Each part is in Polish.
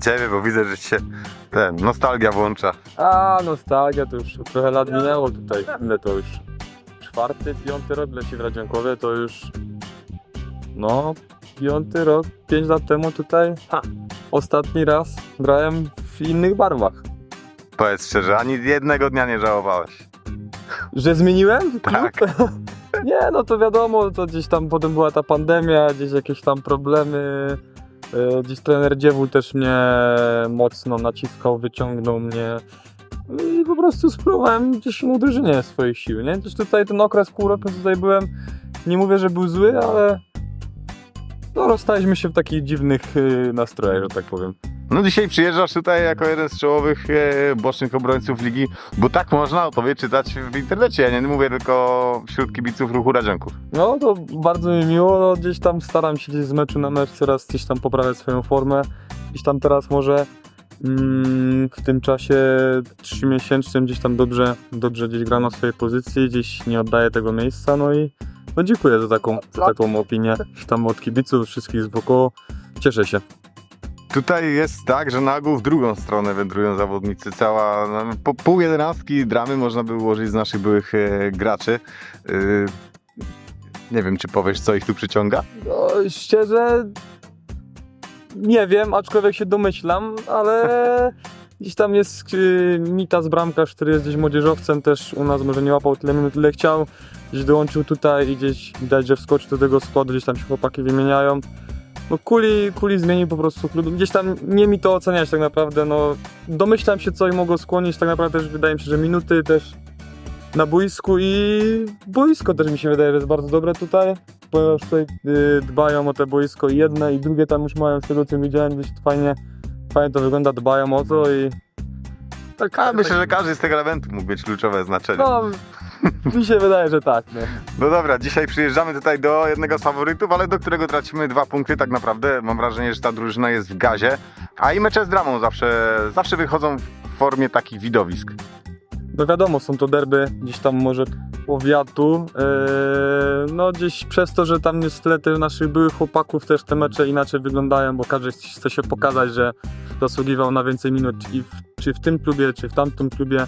do ciebie, bo widzę, że ci się ten, nostalgia włącza. A, nostalgia, to już trochę lat minęło tutaj. Ile to już? Czwarty, piąty rok leci w Radzionkowie, to już... No, piąty rok, pięć lat temu tutaj. Ha, ostatni raz grałem w innych barwach. Powiedz szczerze, ani jednego dnia nie żałowałeś. Że zmieniłem? Tak. Nie, no to wiadomo, to gdzieś tam potem była ta pandemia, gdzieś jakieś tam problemy. E, Gdzieś trener Dziewul też mnie mocno naciskał, wyciągnął mnie. I po prostu spróbowałem gdzieś mu drużynie swoich sił, nie? Też tutaj ten okres pół roku tutaj byłem, nie mówię, że był zły, ale no rozstaliśmy się w takich dziwnych e, nastrojach, że tak powiem. No dzisiaj przyjeżdżasz tutaj jako jeden z czołowych e, bocznych obrońców ligi, bo tak można o tobie czytać w internecie. Ja nie mówię tylko wśród kibiców ruchu Radzionków. No to bardzo mi miło, no, gdzieś tam staram się gdzieś z meczu na mecz coraz gdzieś tam poprawiać swoją formę. Gdzieś tam teraz może mm, w tym czasie trzymiesięcznym gdzieś tam dobrze, dobrze gdzieś gram na swojej pozycji, gdzieś nie oddaję tego miejsca, no i no dziękuję za taką, za taką opinię tam od kibiców, wszystkich z wokoło. Cieszę się. Tutaj jest tak, że na ogół w drugą stronę wędrują zawodnicy. Cała no, po pół jedenastki dramy można by ułożyć z naszych byłych e, graczy. E, nie wiem, czy powiesz, co ich tu przyciąga? No, szczerze nie wiem, aczkolwiek się domyślam, ale gdzieś tam jest yy, Mitas Bramkarz, który jest gdzieś młodzieżowcem też u nas, może nie łapał tyle minut, ile chciał. Gdzieś dołączył tutaj i gdzieś widać, że wskoczył do tego składu, gdzieś tam się chłopaki wymieniają. No Kuli, Kuli zmienił po prostu klub. Gdzieś tam nie mi to oceniać tak naprawdę, no domyślam się co i mogło skłonić, tak naprawdę też wydaje mi się, że minuty też na boisku i boisko też mi się wydaje, że jest bardzo dobre tutaj, ponieważ tutaj y, dbają o te boisko i jedne i drugie tam już mają z tego co widziałem, gdzieś fajnie, fajnie to wygląda, dbają o to i tak, myślę, że każdy z tych elementów mógł mieć kluczowe znaczenie. no, mi się wydaje, że tak. Nie? No dobra, dzisiaj przyjeżdżamy tutaj do jednego z faworytów, ale do którego tracimy dwa punkty tak naprawdę. Mam wrażenie, że ta drużyna jest w gazie, a i mecze z dramą zawsze, zawsze wychodzą w formie takich widowisk. No wiadomo, są to derby gdzieś tam może powiatu. Yy, no gdzieś przez to, że tam tych naszych byłych chłopaków, też te mecze inaczej wyglądają, bo każdy chce się pokazać, że zasługiwał na więcej minut i w, czy w tym klubie, czy w tamtym klubie.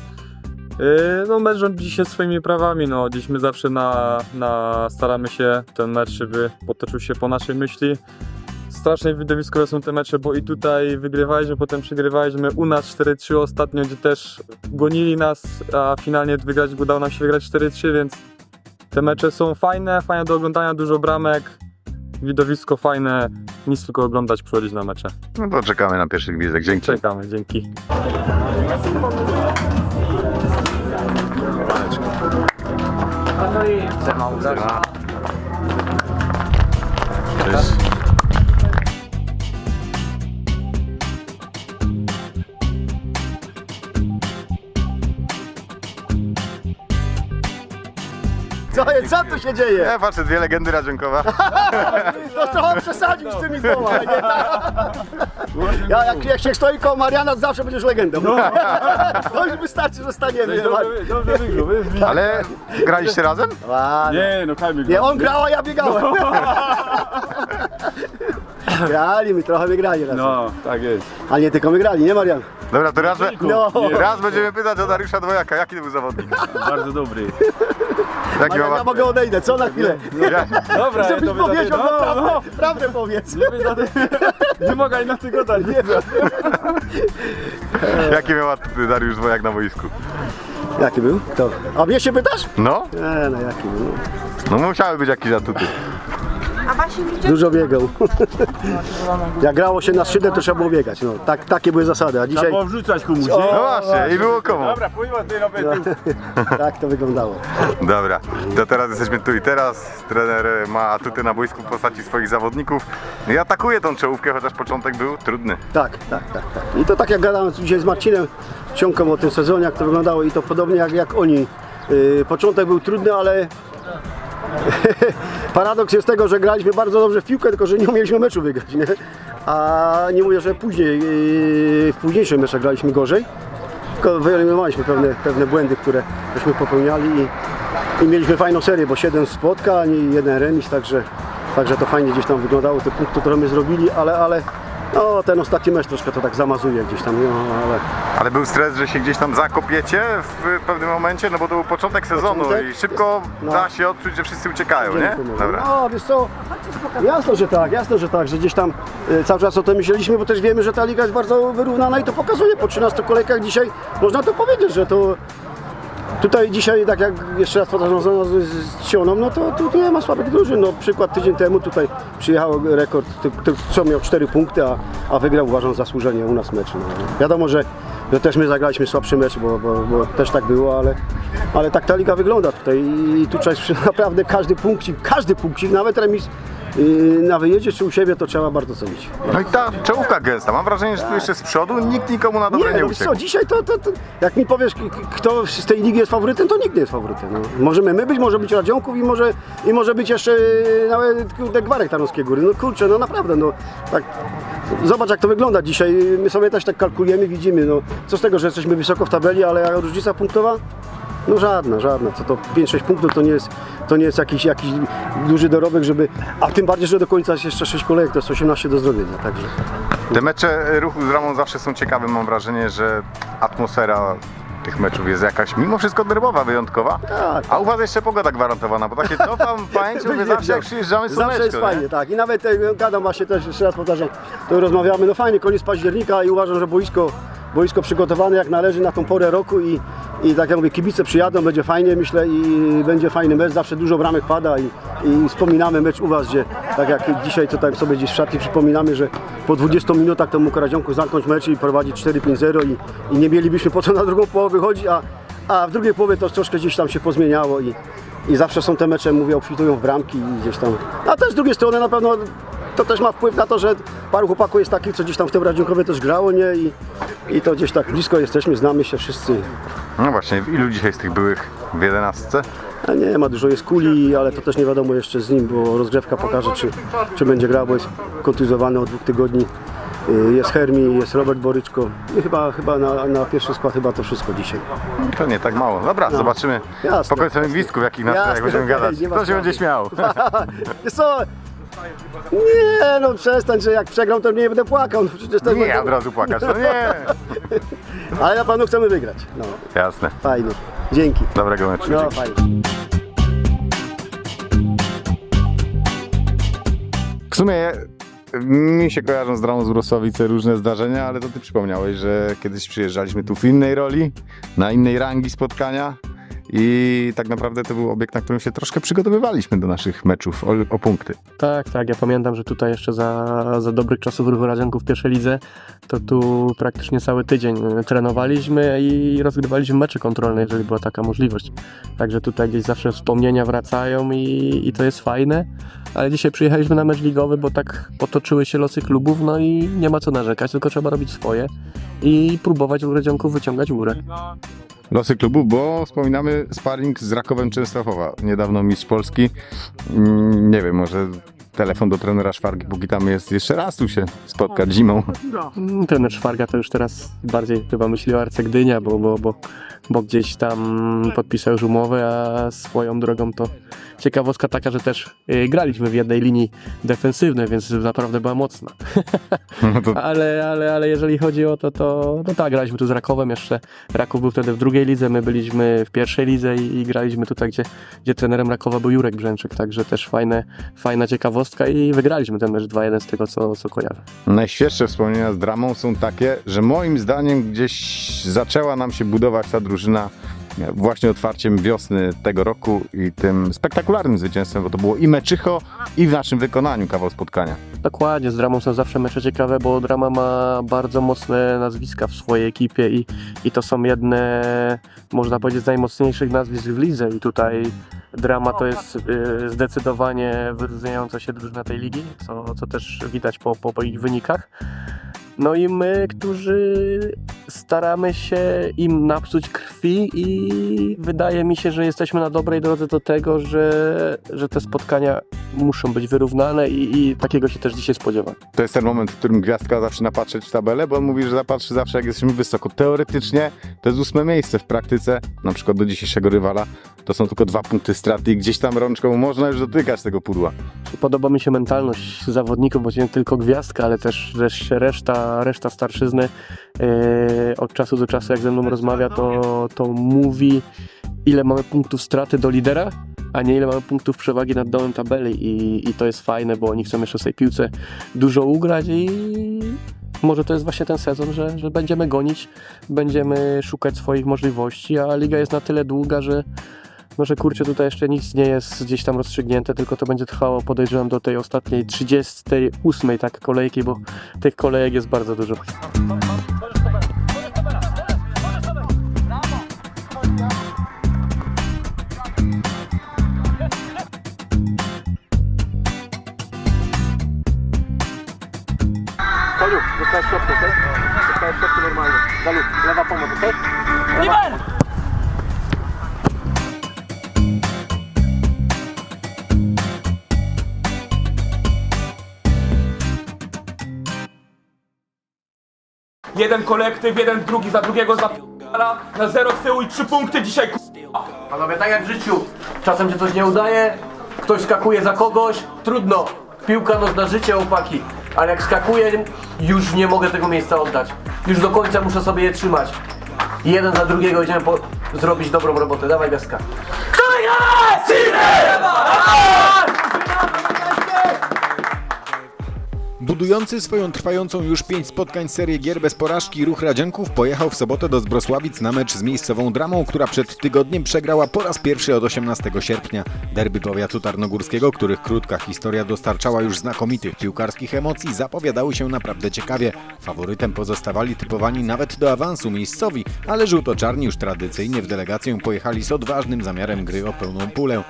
Yy, no mecz rządzi się swoimi prawami, no gdzieś my zawsze na, na staramy się ten mecz, żeby potoczył się po naszej myśli. Strasznie widowiskowe są te mecze, bo i tutaj wygrywaliśmy, potem przegrywaliśmy u nas 4-3 ostatnio, gdzie też gonili nas, a finalnie wygrać, udało nam się wygrać 4-3, więc te mecze są fajne, fajne do oglądania, dużo bramek, widowisko fajne, nic tylko oglądać, przychodzić na mecze. No to czekamy na pierwszy gwizdek. Dzięki. Czekamy, dzięki. Cześć. Co, co tu się dzieje? Ja patrzę, dwie legendy Radzionkowa. To trochę przesadził z tymi dwoma. nie? Ja, jak, jak się stoi koło Mariana, to zawsze będziesz legendą. To już wystarczy, że staniemy. dobrze wygrał, Ale graliście razem? Ładnie. Nie, no Kamil. Nie, on grał, a ja biegałem. Grali mi, trochę my grali razem. No, tak jest. Ale nie tylko my grali, nie Marian? Dobra, to raz, No. raz będziemy pytać o Dariusza Dwojaka. Jaki to był zawodnik? Bardzo dobry. Jaki Marian, ma... ja mogę odejdę, co na chwilę? Ja- Dobra, Żebyś powiedział, no, prawdę, prawdę powiedz. Nie mogę na tego dać. Jaki miał atuty Dariusz Dwojak na boisku? Jaki był? To. A mnie się pytasz? No, Nie, no jaki był? no musiały być jakieś atuty. A właśnie widzicie? Dużo biegał. Jak grało się na skrzydle, to trzeba było biegać. No, tak, takie były zasady, a dzisiaj Było wrzucać komuś, O, No właśnie, i było komu. Dobra, pływa ty tu. tak to wyglądało. Dobra, to teraz jesteśmy tu i teraz. Trener ma atuty na boisku w postaci swoich zawodników. I atakuje tą czołówkę, chociaż początek był trudny. Tak, tak, tak, tak. I to tak jak gadałem dzisiaj z Marcinem Ciąką o tym sezonie, jak to wyglądało i to podobnie jak, jak oni. Yy, początek był trudny, ale paradoks jest tego, że graliśmy bardzo dobrze w piłkę, tylko że nie umieliśmy meczu wygrać, nie? A nie mówię, że później, yy, w późniejszych meczach graliśmy gorzej, tylko wyeliminowaliśmy pewne, pewne błędy, które żeśmy popełniali i, i mieliśmy fajną serię, bo 7 spotkań i jeden remis, także, także to fajnie gdzieś tam wyglądało, te punkty, które my zrobili, ale, ale No, ten ostatni mecz troszkę to tak zamazuje gdzieś tam, no, ale Ale był stres, że się gdzieś tam zakopiecie w pewnym momencie, no bo to był początek sezonu Początek? i szybko No. da się odczuć, że wszyscy uciekają, nie? Dziękuję. Dobra. No, wiesz co, jasno, że tak, jasno, że tak, że gdzieś tam y, cały czas o tym myśleliśmy, bo też wiemy, że ta liga jest bardzo wyrównana i to pokazuje po 13 kolejkach dzisiaj, można to powiedzieć, że to tutaj dzisiaj, tak jak jeszcze raz powtarzam z, Sioną, no to tu nie ma słabych drużyn, no przykład tydzień temu tutaj przyjechał rekord, co miał 4 punkty, a, a wygrał uważam zasłużenie u nas mecz. No. Wiadomo, że, że też my zagraliśmy słabszy mecz, bo, bo, bo też tak było, ale, ale tak ta liga wygląda tutaj i tu trzeba naprawdę każdy punkcik, każdy punkcik, nawet remis na wyjeździe czy u siebie to trzeba bardzo cenić. No i ta czołówka gęsta. Mam wrażenie, że tu jeszcze z przodu nikt nikomu na dobre nie, Nie, no uciekł. co, dzisiaj to, to, to jak mi powiesz, kto z tej ligi jest faworytem, to nikt nie jest faworytem. No. Możemy my być, może być Radzionków i może, i może być jeszcze yy, nawet kurde, Gwarek Tarnowskiej Góry. No kurczę, no naprawdę, no tak. Zobacz jak to wygląda dzisiaj, my sobie też tak kalkulujemy, widzimy, no co z tego, że jesteśmy wysoko w tabeli, ale różnica punktowa? No żadna, żadna. Co to 5-6 punktów to nie jest, to nie jest jakiś, jakiś duży dorobek, żeby. A tym bardziej, że do końca jest jeszcze 6 kolejek, to jest 18 do zrobienia. Także. Te mecze ruchu z ramą zawsze są ciekawe. Mam wrażenie, że atmosfera tych meczów jest jakaś mimo wszystko derbowa, wyjątkowa. Tak. A u was jeszcze pogoda gwarantowana, bo takie cofam w pamięci, mówię, zawsze jak przyjeżdżamy Zawsze słoneczko, jest nie? fajnie, tak. I nawet e, gadam właśnie też, jeszcze raz powtarzam, to rozmawiamy, no fajnie, koniec października i uważam, że boisko, boisko przygotowane jak należy na tą porę roku i, i tak jak mówię, kibice przyjadą, będzie fajnie myślę i będzie fajny mecz, zawsze dużo bramek pada i, i wspominamy mecz u Was, gdzie tak jak dzisiaj tutaj sobie gdzieś w szatni przypominamy, że po 20 minutach temu Karadzionku zamknąć mecz i prowadzić 4-5-0 i, i nie mielibyśmy po co na drugą połowę wychodzić, a, a w drugiej połowie to troszkę gdzieś tam się pozmieniało i, i zawsze są te mecze, mówię, obfitują w bramki i gdzieś tam. A też z drugiej strony na pewno to też ma wpływ na to, że paru chłopaków jest takich, co gdzieś tam w tym Radzionkowie też grało, nie? I, I to gdzieś tak blisko jesteśmy, znamy się wszyscy. No właśnie, ilu dzisiaj z tych byłych w jedenastce? A nie ma dużo jest kuli, ale to też nie wiadomo jeszcze z nim, bo rozgrzewka pokaże, czy, czy będzie grał, bo jest kontuzjowany od dwóch tygodni. Y, Jest Hermi, jest Robert Boryczko. I chyba, chyba na, na pierwszy skład chyba to wszystko dzisiaj. To nie tak mało. Dobra, zobaczymy Jasne. po gwizdku, w jakich nastrojach Jasne, będziemy gadać. Kto się będzie śmiał? Wiesz co? Nie no przestań, że jak przegram to nie będę płakał. No, przecież to Nie, od razu płakać, no nie. Ale na pewno chcemy wygrać. No, Jasne. fajnie. Dzięki. Dobrego meczu. No Dzięki. fajnie. W sumie mi się kojarzą z dramą z Wrocławice różne zdarzenia, ale to ty przypomniałeś, że kiedyś przyjeżdżaliśmy tu w innej roli, na innej rangi spotkania i tak naprawdę to był obiekt, na którym się troszkę przygotowywaliśmy do naszych meczów o, o punkty. Tak, tak. Ja pamiętam, że tutaj jeszcze za, za dobrych czasów ruchu Radzionków w pierwszej lidze, to tu praktycznie cały tydzień e, trenowaliśmy i rozgrywaliśmy mecze kontrolne, jeżeli była taka możliwość. Także tutaj gdzieś zawsze wspomnienia wracają i, i to jest fajne. Ale dzisiaj przyjechaliśmy na mecz ligowy, bo tak potoczyły się losy klubów, no i nie ma co narzekać, tylko trzeba robić swoje i próbować ruch Radzionków wyciągać w górę. Losy klubu, bo wspominamy sparring z Rakowem Częstochowa, niedawno mistrz Polski. Mm, Nie wiem, może telefon do trenera Szwargi, póki tam jest, jeszcze raz tu się spotkać zimą. Mm, Trener Szwarga to już teraz bardziej chyba myśli o Arce Gdynia, bo, bo, bo, bo gdzieś tam podpisał już umowę, a swoją drogą to ciekawostka taka, że też y, graliśmy w jednej linii defensywnej, więc naprawdę była mocna. No to Ale, ale, ale jeżeli chodzi o to, to no tak, graliśmy tu z Rakowem jeszcze. Raków był wtedy w drugiej lidze, my byliśmy w pierwszej lidze i, i graliśmy tutaj, gdzie, gdzie trenerem Rakowa był Jurek Brzęczyk, także też fajne, fajna ciekawostka i wygraliśmy ten mecz 2-1 z tego, co, co kojarzę. Najświeższe wspomnienia z dramą są takie, że moim zdaniem gdzieś zaczęła nam się budować ta drużyna właśnie otwarciem wiosny tego roku i tym spektakularnym zwycięstwem, bo to było i meczycho, i w naszym wykonaniu kawał spotkania. Dokładnie, z Dramą są zawsze mecze ciekawe, bo Drama ma bardzo mocne nazwiska w swojej ekipie i, i to są jedne, można powiedzieć, z najmocniejszych nazwisk w lidze i tutaj Drama to jest y, zdecydowanie wyróżniająca się drużyna tej ligi, co, co też widać po, po, po ich wynikach. No i my, którzy staramy się im napsuć krwi i wydaje mi się, że jesteśmy na dobrej drodze do tego, że, że te spotkania muszą być wyrównane i, i takiego się też dzisiaj spodziewam. To jest ten moment, w którym Gwiazdka zaczyna patrzeć w tabelę, bo on mówi, że zapatrzy zawsze jak jesteśmy wysoko. Teoretycznie to jest ósme miejsce w praktyce, na przykład do dzisiejszego rywala. To są tylko dwa punkty straty i gdzieś tam rączką można już dotykać tego pudła. Podoba mi się mentalność zawodników, bo nie tylko gwiazdka, ale też, reszta, reszta starszyzny. Yy, od czasu do czasu, jak ze mną rozmawia, to, to mówi, ile mamy punktów straty do lidera, a nie ile mamy punktów przewagi nad dołem tabeli. I, I to jest fajne, bo oni chcą jeszcze w tej piłce dużo ugrać i może to jest właśnie ten sezon, że, że będziemy gonić, będziemy szukać swoich możliwości, a liga jest na tyle długa, że no, że kurczę, tutaj jeszcze nic nie jest gdzieś tam rozstrzygnięte, tylko to będzie trwało, podejrzewam, do tej ostatniej 38 tak kolejki, bo tych kolejek jest bardzo dużo. Koniu, dostałeś środkę, okej? Dostałeś środkę normalnie. Dalu, lewa pomoc, okej? Jeden kolektyw, jeden drugi za drugiego zapierdala na zero z tyłu i trzy punkty dzisiaj. Panowie, tak jak w życiu, czasem się coś nie udaje, ktoś skakuje za kogoś, trudno. Piłka nożna życie, opaki. Ale jak skakuje, już nie mogę tego miejsca oddać. Już do końca muszę sobie je trzymać. Jeden za drugiego idziemy po... zrobić dobrą robotę. Dawaj deska. Budujący swoją trwającą już pięć spotkań serię gier bez porażki ruch Radzianków pojechał w sobotę do Zbrosławic na mecz z miejscową dramą, która przed tygodniem przegrała po raz pierwszy od 18 sierpnia. Derby powiatu tarnogórskiego, których krótka historia dostarczała już znakomitych piłkarskich emocji, zapowiadały się naprawdę ciekawie. Faworytem pozostawali typowani nawet do awansu miejscowi, ale żółto-czarni już tradycyjnie w delegację pojechali z odważnym zamiarem gry o pełną pulę.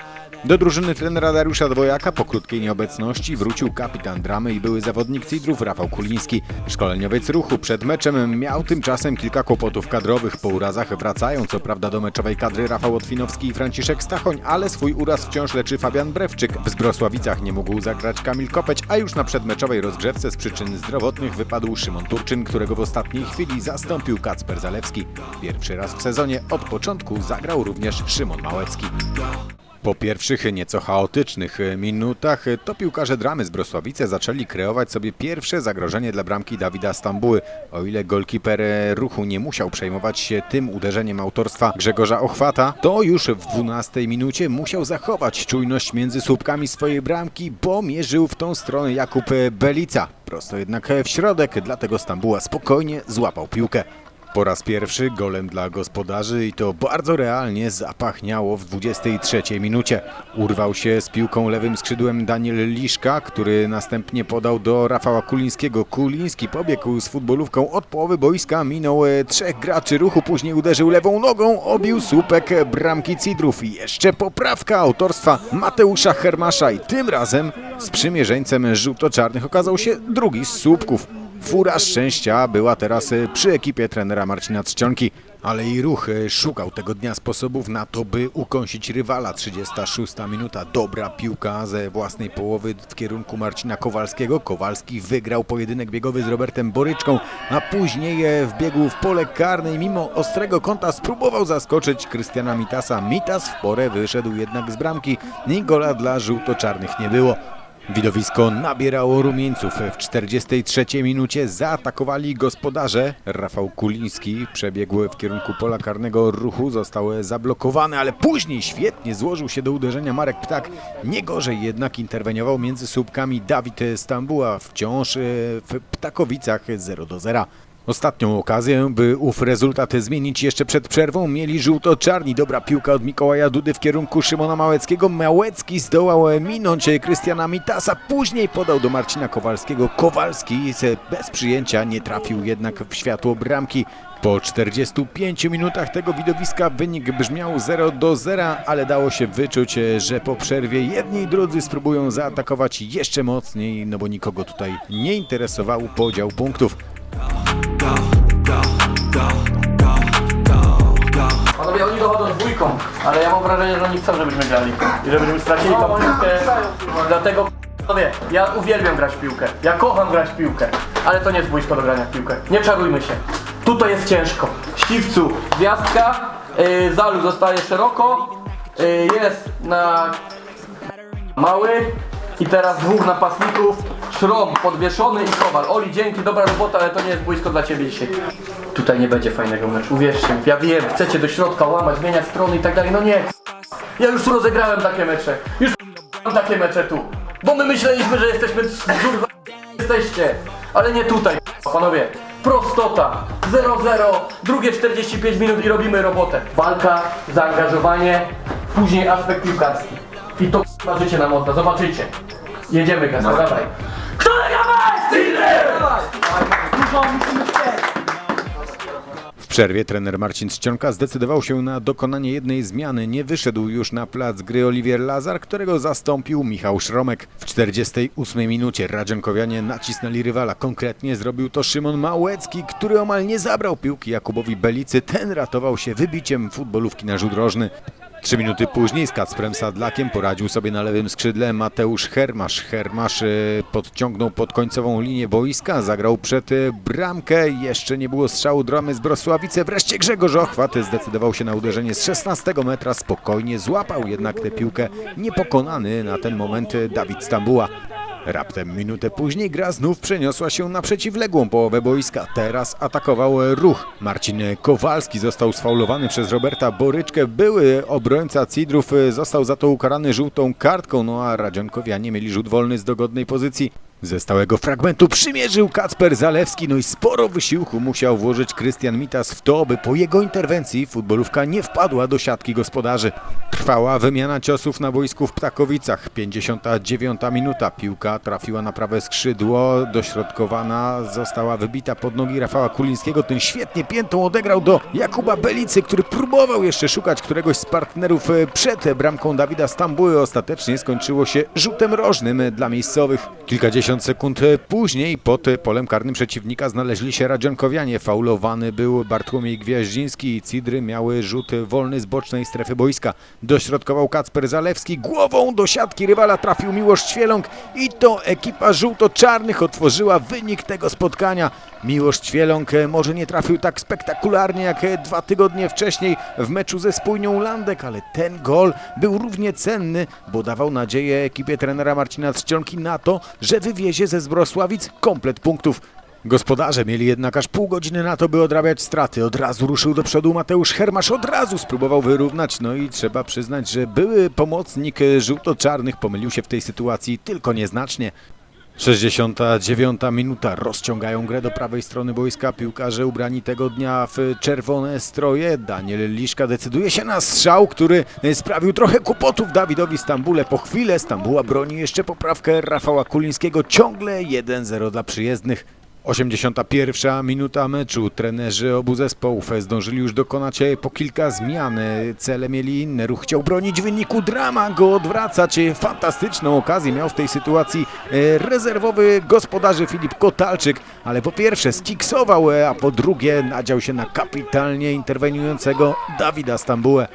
Do drużyny trenera Dariusza Dwojaka po krótkiej nieobecności wrócił kapitan dramy i były zawodnik Cidrów Rafał Kuliński. Szkoleniowiec ruchu przed meczem miał tymczasem kilka kłopotów kadrowych. Po urazach wracają co prawda do meczowej kadry Rafał Otwinowski i Franciszek Stachoń, ale swój uraz wciąż leczy Fabian Brewczyk. W Zbrosławicach nie mógł zagrać Kamil Kopeć, a już na przedmeczowej rozgrzewce z przyczyn zdrowotnych wypadł Szymon Turczyn, którego w ostatniej chwili zastąpił Kacper Zalewski. Pierwszy raz w sezonie od początku zagrał również Szymon Małecki. Po pierwszych nieco chaotycznych minutach to piłkarze dramy z Brosławice zaczęli kreować sobie pierwsze zagrożenie dla bramki Dawida Stambuły. O ile golkiper ruchu nie musiał przejmować się tym uderzeniem autorstwa Grzegorza Ochwata, to już w 12 minucie musiał zachować czujność między słupkami swojej bramki, bo mierzył w tą stronę Jakub Belica. Prosto jednak w środek, dlatego Stambuła spokojnie złapał piłkę. Po raz pierwszy golem dla gospodarzy i to bardzo realnie zapachniało w 23 minucie. Urwał się z piłką lewym skrzydłem Daniel Liszka, który następnie podał do Rafała Kulińskiego. Kuliński pobiegł z futbolówką od połowy boiska, minął e, trzech graczy ruchu, później uderzył lewą nogą, obił słupek bramki Cidrów i jeszcze poprawka autorstwa Mateusza Hermasza i tym razem sprzymierzeńcem żółto-czarnych okazał się drugi z słupków. Fura szczęścia była teraz e, przy ekipie trenera Marcina Trzcionki, ale i ruch e, szukał tego dnia sposobów na to, by ukąsić rywala. 36 minuta, dobra piłka ze własnej połowy w kierunku Marcina Kowalskiego. Kowalski wygrał pojedynek biegowy z Robertem Boryczką, a później e, wbiegł w pole karne mimo ostrego kąta spróbował zaskoczyć Krystiana Mitasa. Mitas w porę wyszedł jednak z bramki i gola dla żółto-czarnych nie było. Widowisko nabierało rumieńców. W 43 minucie zaatakowali gospodarze. Rafał Kuliński przebiegł w kierunku pola karnego ruchu, został zablokowany, ale później świetnie złożył się do uderzenia Marek Ptak. Nie gorzej jednak interweniował między słupkami Dawid Stambuła, wciąż e, w Ptakowicach 0 do 0. Ostatnią okazję, by ów rezultat zmienić jeszcze przed przerwą, mieli żółto-czarni. Dobra piłka od Mikołaja Dudy w kierunku Szymona Małeckiego. Małecki zdołał minąć Krystiana Mitasa, później podał do Marcina Kowalskiego. Kowalski bez przyjęcia nie trafił jednak w światło bramki. Po 45 minutach tego widowiska wynik brzmiał 0 do 0, ale dało się wyczuć, że po przerwie jedni i drudzy spróbują zaatakować jeszcze mocniej, no bo nikogo tutaj nie interesował podział punktów. Panowie, oni dochodzą dwójką, ale ja mam wrażenie, że oni chcą, żebyśmy grali. I żebyśmy stracili tą piłkę. Dlatego, panowie, ja uwielbiam grać w piłkę. Ja kocham grać w piłkę. Ale to nie jest boisko do grania w piłkę. Nie czarujmy się. Tutaj jest ciężko. Ściwcu, gwiazdka, yy, Zalu zostaje szeroko, yy, jest na mały i teraz dwóch napastników, Szrom podwieszony i Kowal. Oli, dzięki, dobra robota, ale to nie jest boisko dla Ciebie dzisiaj. Tutaj nie będzie fajnego meczu, uwierzcie. Ja wiem, chcecie do środka łamać, zmieniać strony i tak dalej, no nie. Ja już rozegrałem takie mecze, już takie mecze tu. Bo my myśleliśmy, że jesteśmy kurwa, jesteście, ale nie tutaj, panowie. Prostota, 0-0, drugie 45 minut i robimy robotę. Walka, zaangażowanie, później aspekt piłkarski. I to zobaczycie nam odda, zobaczycie. Jedziemy, Gasa, dawaj. Kto W przerwie trener Marcin Czcionka zdecydował się na dokonanie jednej zmiany. Nie wyszedł już na plac gry Oliwier Lazar, którego zastąpił Michał Szromek. W 48 minucie Radżenkowianie nacisnęli rywala. Konkretnie zrobił to Szymon Małecki, który omal nie zabrał piłki Jakubowi Belicy. Ten ratował się wybiciem futbolówki na rzut rożny. Trzy minuty później z Kacprem Sadlakiem poradził sobie na lewym skrzydle Mateusz Hermasz. Hermasz e, podciągnął pod końcową linię boiska, zagrał przed e, bramkę. Jeszcze nie było strzału dramy z Brosławice. Wreszcie Grzegorz Ochwat zdecydował się na uderzenie z 16 metra. Spokojnie złapał jednak tę piłkę niepokonany na ten moment e, Dawid Stambuła. Raptem minutę później gra znów przeniosła się na przeciwległą połowę boiska. Teraz atakował ruch. Marcin Kowalski został sfaulowany przez Roberta Boryczkę. Były obrońca Cidrów został za to ukarany żółtą kartką, no a Radzionkowianie mieli rzut wolny z dogodnej pozycji. Ze stałego fragmentu przymierzył Kacper Zalewski, no i sporo wysiłku musiał włożyć Krystian Mitas w to, by po jego interwencji futbolówka nie wpadła do siatki gospodarzy. Trwała wymiana ciosów na boisku w Ptakowicach. 59 minuta. Piłka trafiła na prawe skrzydło, dośrodkowana została wybita pod nogi Rafała Kulińskiego. Ten świetnie piętą odegrał do Jakuba Belicy, który próbował jeszcze szukać któregoś z partnerów e, przed bramką Dawida Stambuły. Ostatecznie skończyło się rzutem rożnym dla miejscowych. Kilkadziesiąt sekund później pod polem karnym przeciwnika znaleźli się Radzionkowianie. Faulowany był Bartłomiej Gwiaździński i Cidry miały rzut wolny z bocznej strefy boiska. Dośrodkował Kacper Zalewski, głową do siatki rywala trafił Miłosz Ćwieląg i to ekipa żółto-czarnych otworzyła wynik tego spotkania. Miłosz Ćwieląg e, może nie trafił tak spektakularnie jak e, dwa tygodnie wcześniej w meczu ze Spójnią Landek, ale ten gol był równie cenny, bo dawał nadzieję ekipie trenera Marcina Trzcionki na to, że wywiezie ze Zbrosławic komplet punktów. Gospodarze mieli jednak aż pół godziny na to, by odrabiać straty. Od razu ruszył do przodu Mateusz Hermasz, od razu spróbował wyrównać. No i trzeba przyznać, że były pomocnik e, żółto-czarnych pomylił się w tej sytuacji tylko nieznacznie. 69 minuta. Rozciągają grę do prawej strony boiska. Piłkarze ubrani tego dnia w czerwone stroje. Daniel Liszka decyduje się na strzał, który sprawił trochę kłopotów Dawidowi Stambule. Po chwilę Stambuła broni jeszcze poprawkę Rafała Kulińskiego. Ciągle 1-0 dla przyjezdnych. 81 minuta meczu. Trenerzy obu zespołów zdążyli już dokonać po kilka zmian. Cele mieli inne. Ruch chciał bronić wyniku, drama go odwracać. Fantastyczną okazję miał w tej sytuacji e, rezerwowy gospodarzy Filip Kotalczyk, ale po pierwsze skiksował, e, a po drugie nadział się na kapitalnie interweniującego Dawida Stambułę.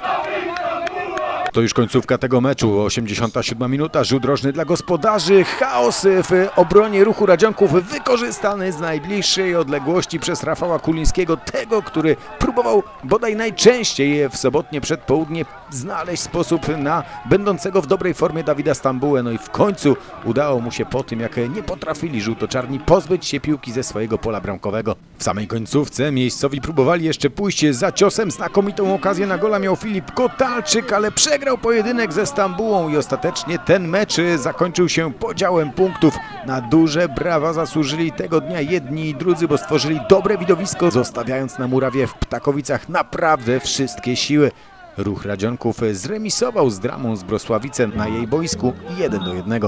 To już końcówka tego meczu. 87 minuta. Rzut rożny dla gospodarzy. Chaos w obronie ruchu Radzionków wykorzystany z najbliższej odległości przez Rafała Kulińskiego. Tego, który próbował bodaj najczęściej w sobotnie przedpołudnie znaleźć sposób na będącego w dobrej formie Dawida Stambułę. No i w końcu udało mu się po tym, jak nie potrafili żółto-czarni pozbyć się piłki ze swojego pola bramkowego. W samej końcówce miejscowi próbowali jeszcze pójść za ciosem. Znakomitą okazję na gola miał Filip Kotalczyk, ale przegrał pojedynek ze Stambułą i ostatecznie ten mecz zakończył się podziałem punktów. Na duże brawa zasłużyli tego dnia jedni i drudzy, bo stworzyli dobre widowisko, zostawiając na murawie w Ptakowicach naprawdę wszystkie siły. Ruch Radzionków zremisował z dramą z Brosławice na jej boisku 1 do 1.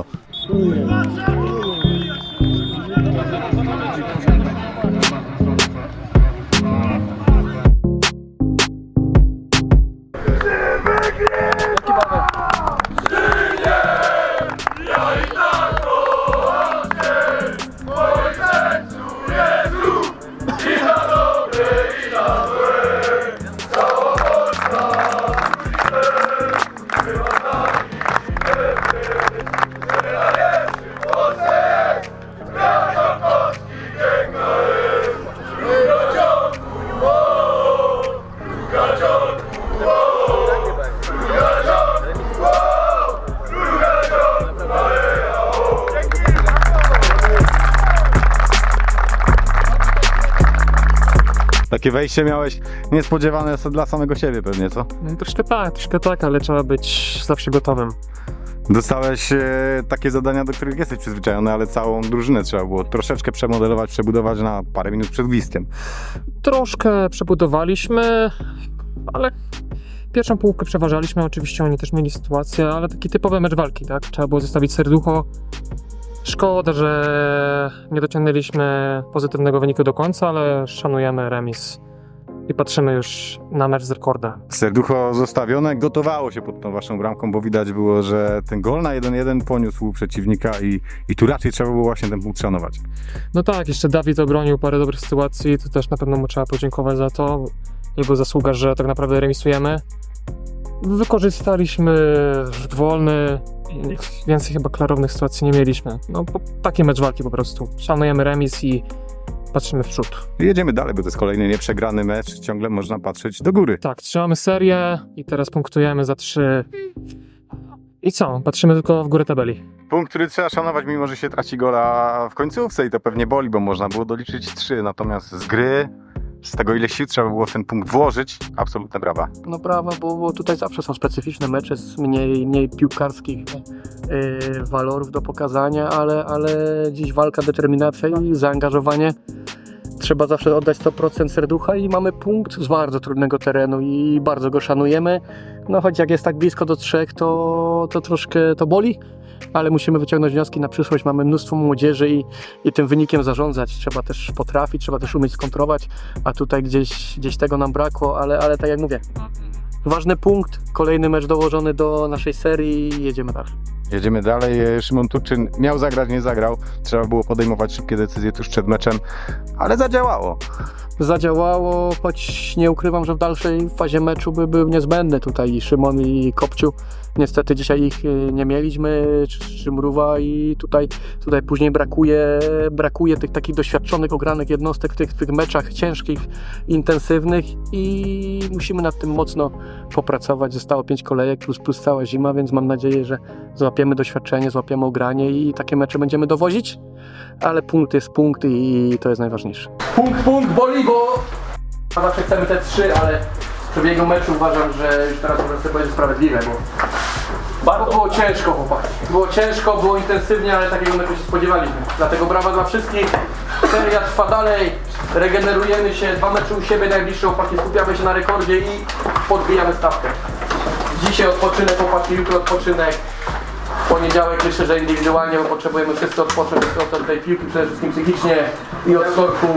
wejście miałeś niespodziewane dla samego siebie pewnie, co? No, troszkę tak, troszkę tak, ale trzeba być zawsze gotowym. Dostałeś e, takie zadania, do których jesteś przyzwyczajony, ale całą drużynę trzeba było troszeczkę przemodelować, przebudować na parę minut przed gwizdkiem. Troszkę przebudowaliśmy, ale pierwszą połówkę przeważaliśmy. Oczywiście oni też mieli sytuację, ale taki typowy mecz walki, tak? Trzeba było zostawić serducho. Szkoda, że nie dociągnęliśmy pozytywnego wyniku do końca, ale szanujemy remis i patrzymy już na mecz z rekordem. Serducho zostawione, gotowało się pod tą waszą bramką, bo widać było, że ten gol na 1-1 poniósł przeciwnika i, i tu raczej trzeba było właśnie ten punkt szanować. No tak, jeszcze Dawid obronił parę dobrych sytuacji, to też na pewno mu trzeba podziękować za to. Jego zasługa, że tak naprawdę remisujemy. Wykorzystaliśmy rzut wolny, więcej chyba klarownych sytuacji nie mieliśmy. No taki mecz walki po prostu. Szanujemy remis i patrzymy w przód. Jedziemy dalej, bo to jest kolejny nieprzegrany mecz, ciągle można patrzeć do góry. Tak, trzymamy serię i teraz punktujemy za trzy. I co? Patrzymy tylko w górę tabeli. Punkt, który trzeba szanować, mimo że się traci gola w końcówce i to pewnie boli, bo można było doliczyć trzy, natomiast z gry, z tego ile sił trzeba było w ten punkt włożyć, absolutne brawa. No brawa, bo, bo tutaj zawsze są specyficzne mecze z mniej, mniej piłkarskich yy, walorów do pokazania, ale, ale dziś walka, determinacja i zaangażowanie. Trzeba zawsze oddać 100% serducha i mamy punkt z bardzo trudnego terenu i bardzo go szanujemy. No choć jak jest tak blisko do trzech, to, to troszkę to boli, ale musimy wyciągnąć wnioski na przyszłość. Mamy mnóstwo młodzieży i, i tym wynikiem zarządzać. Trzeba też potrafić, trzeba też umieć skontrować, a tutaj gdzieś, gdzieś tego nam brakło, ale, ale tak jak mówię, ważny punkt, kolejny mecz dołożony do naszej serii i jedziemy dalej. Jedziemy dalej. Szymon Turczyn miał zagrać, nie zagrał. Trzeba było podejmować szybkie decyzje tuż przed meczem, ale zadziałało. Zadziałało, choć nie ukrywam, że w dalszej fazie meczu by był niezbędny tutaj i Szymon i Kopciu. Niestety dzisiaj ich y, nie mieliśmy, czy, czy Mruwa i tutaj, tutaj później brakuje, brakuje tych takich doświadczonych, ogranych jednostek w tych, tych meczach ciężkich, intensywnych i musimy nad tym mocno popracować. Zostało pięć kolejek plus, plus cała zima, więc mam nadzieję, że złapiemy doświadczenie, złapiemy ogranie i takie mecze będziemy dowozić, ale punkt jest punkt i to jest najważniejsze. Punkt, punkt, boli, bo Zawsze chcemy te trzy, ale przebiegu meczu uważam, że już teraz możemy sobie powiedzieć sprawiedliwe, bo bardzo było ciężko chłopaki. Było ciężko, było intensywnie, ale takiego meczu się spodziewaliśmy. Dlatego brawa dla wszystkich. Seria trwa dalej, regenerujemy się, dwa mecze u siebie najbliższe chłopaki, skupiamy się na rekordzie i podbijamy stawkę. Dzisiaj odpoczynek chłopaki, jutro odpoczynek. Poniedziałek myślę, że indywidualnie, bo potrzebujemy wszyscy odpocząć od tej piłki, przede wszystkim psychicznie i od korku.